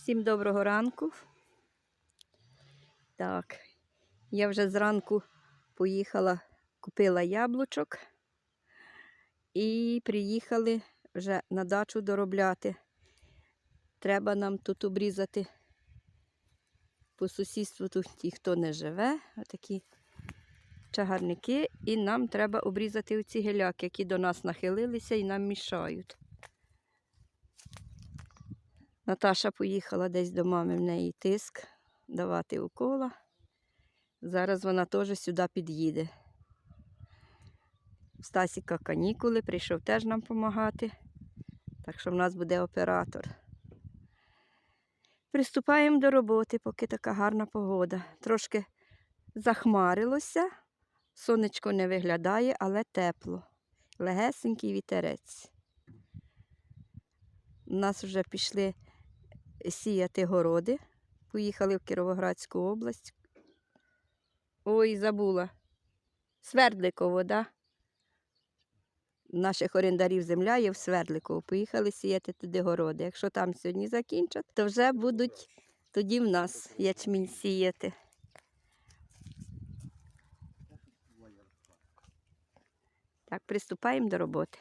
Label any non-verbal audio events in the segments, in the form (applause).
Всім доброго ранку. Так, я вже зранку поїхала, купила яблучок і приїхали вже на дачу доробляти. Треба нам тут обрізати по сусідству тут ті, хто не живе, отакі чагарники, і нам треба обрізати оці геляки, які до нас нахилилися і нам мішають. Наташа поїхала десь до мами в неї тиск давати укола. Зараз вона теж сюди під'їде. Стасіка канікули, прийшов теж нам допомагати. Так що в нас буде оператор. Приступаємо до роботи, поки така гарна погода. Трошки захмарилося, сонечко не виглядає, але тепло. Легесенький вітерець. У нас вже пішли сіяти городи. Поїхали в Кіровоградську область. Ой, забула. Свердликово, да? Наших орендарів земля є в Свердликово. Поїхали сіяти туди городи. Якщо там сьогодні закінчать, то вже будуть тоді в нас ячмінь сіяти. Так, приступаємо до роботи.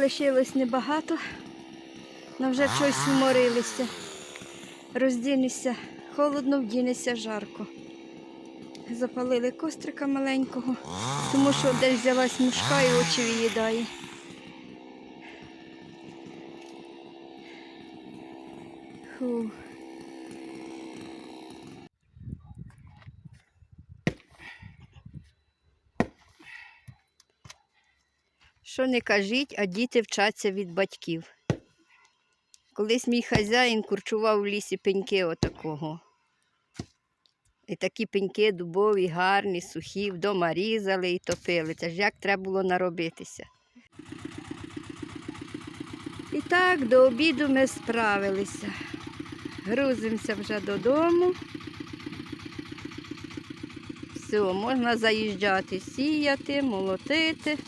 Лишилось небагато, але вже щось уморилися. Роздінешся, холодно, вдінешся жарко. Запалили кострика маленького, тому що десь взялась мушка і очі виїдає. Фу. Що не кажіть, а діти вчаться від батьків. Колись мій хазяїн курчував в лісі пеньки отакого. І такі пеньки дубові, гарні, сухі, вдома різали і топили. Це ж як треба було наробитися. І так, до обіду ми справилися. Грузимося вже додому. Все, можна заїжджати, сіяти, молотити.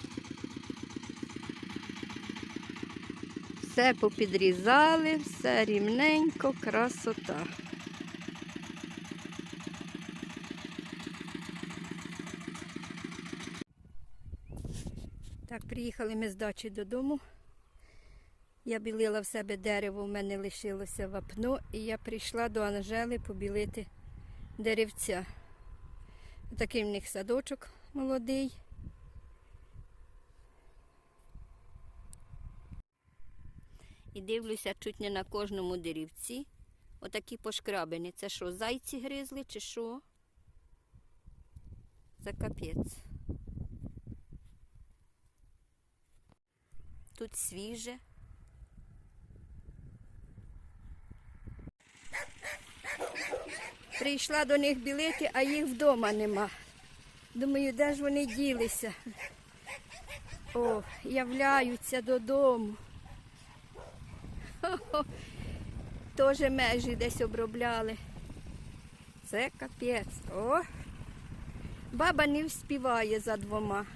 Все попідрізали, все рівненько, красота. Так, приїхали ми з дачі додому. Я білила в себе дерево, в мене лишилося вапно, і я прийшла до Анжели побілити деревця. Такий в них садочок молодий. І дивлюся чуть не на кожному деревці. Отакі пошкрабини. Це що, зайці гризли чи що? Це капець. Тут свіже. Прийшла до них білити, а їх вдома нема. Думаю, де ж вони ділися? О, являються додому. (laughs) Теж межі десь обробляли. Це капець. О! Баба не вспіває за двома.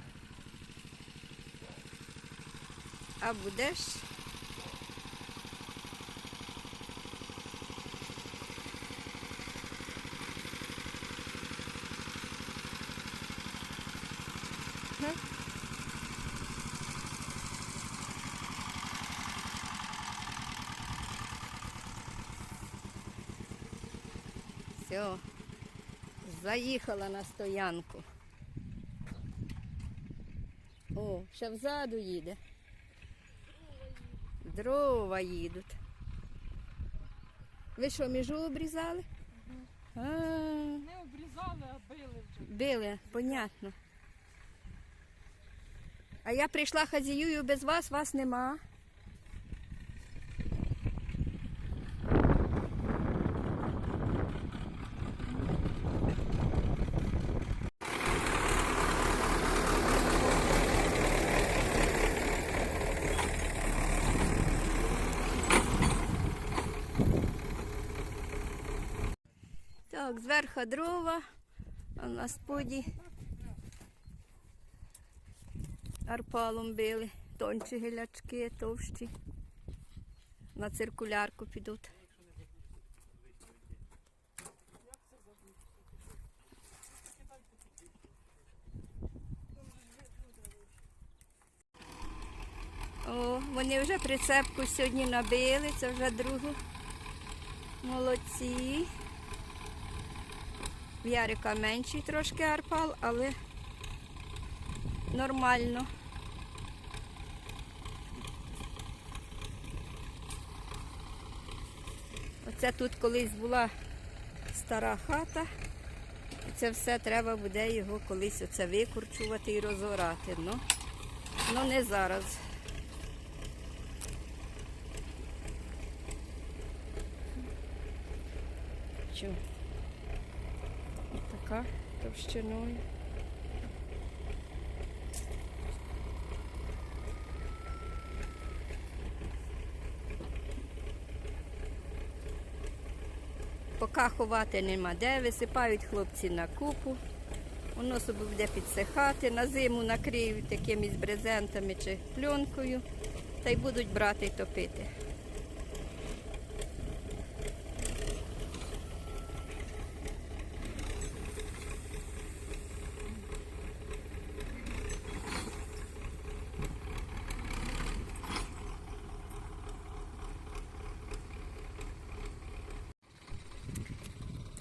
А будеш? Все, заїхала на стоянку. О, ще взаду їде. Дрова їдуть. Ви що, міжу обрізали? А, Не обрізали, а били вже. били, понятно. А я прийшла хазіюю без вас, вас нема. Так, зверху дрова, а на споді арпалом били. Тонші гілячки, товщі. На циркулярку підуть. О, вони вже прицепку сьогодні набили, це вже другу. Молодці. В Ярика менший трошки арпал, але нормально. Оце тут колись була стара хата. Це все треба буде його колись оце викорчувати і розорати. Ну, ну не зараз. Що? Така товщиною. Поки ховати нема де, висипають хлопці на купу. Воно собі буде підсихати, на зиму накриють якимись брезентами чи пленкою та й будуть брати й топити.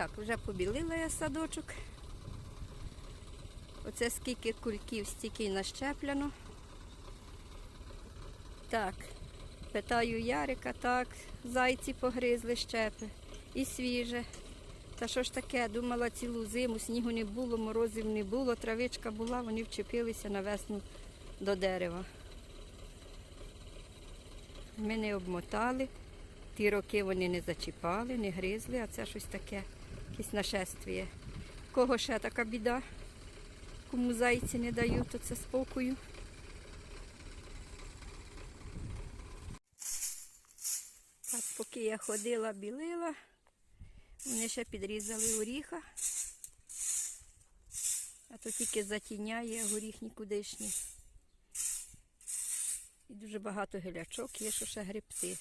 Так, вже побілила я садочок. Оце скільки кульків, стільки й нащеплено. Так, питаю Ярика, так, зайці погризли щепи. І свіже. Та що ж таке, думала цілу зиму, снігу не було, морозів не було, травичка була, вони вчепилися на весну до дерева. Ми не обмотали, ті роки вони не зачіпали, не гризли, а це щось таке, якесь нашествіє. Кого ще така біда? Кому зайці не дають, то це спокою. Так, поки я ходила, білила, вони ще підрізали горіха. А то тільки затіняє горіх нікудишній. І дуже багато гілячок, є що ще грибти.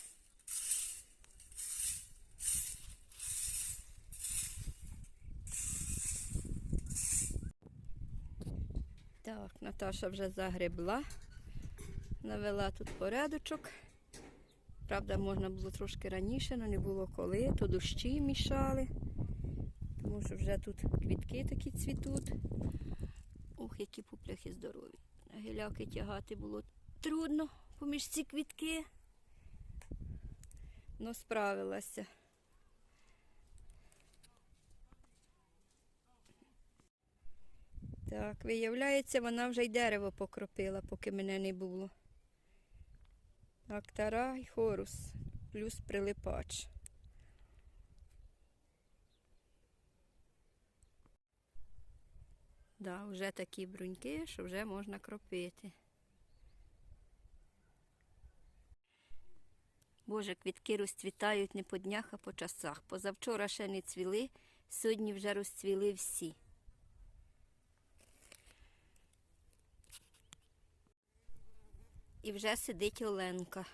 Так, Наташа вже загребла, навела тут порядочок. Правда, можна було трошки раніше, але не було коли, то дощі мішали, тому що вже тут квітки такі цвітуть. Ух, які пупляхи здорові. Гіляки тягати було трудно поміж ці квітки. Ну, справилася. Так, виявляється, вона вже й дерево покропила, поки мене не було. Актара і хорус, плюс прилипач. Да, вже такі бруньки, що вже можна кропити. Боже, квітки розцвітають не по днях, а по часах. Позавчора ще не цвіли, сьогодні вже розцвіли всі. І вже сидить Оленка.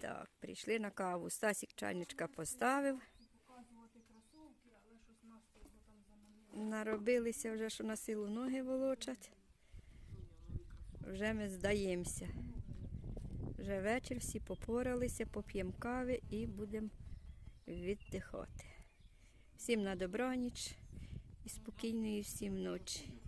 Так, прийшли на каву. Стасік чайничка поставив. Наробилися вже, що на силу ноги волочать. Вже ми здаємося. Вже вечір, всі попоралися, поп'ємо кави і будемо віддихати. Всім на добраніч і спокійної всім ночі.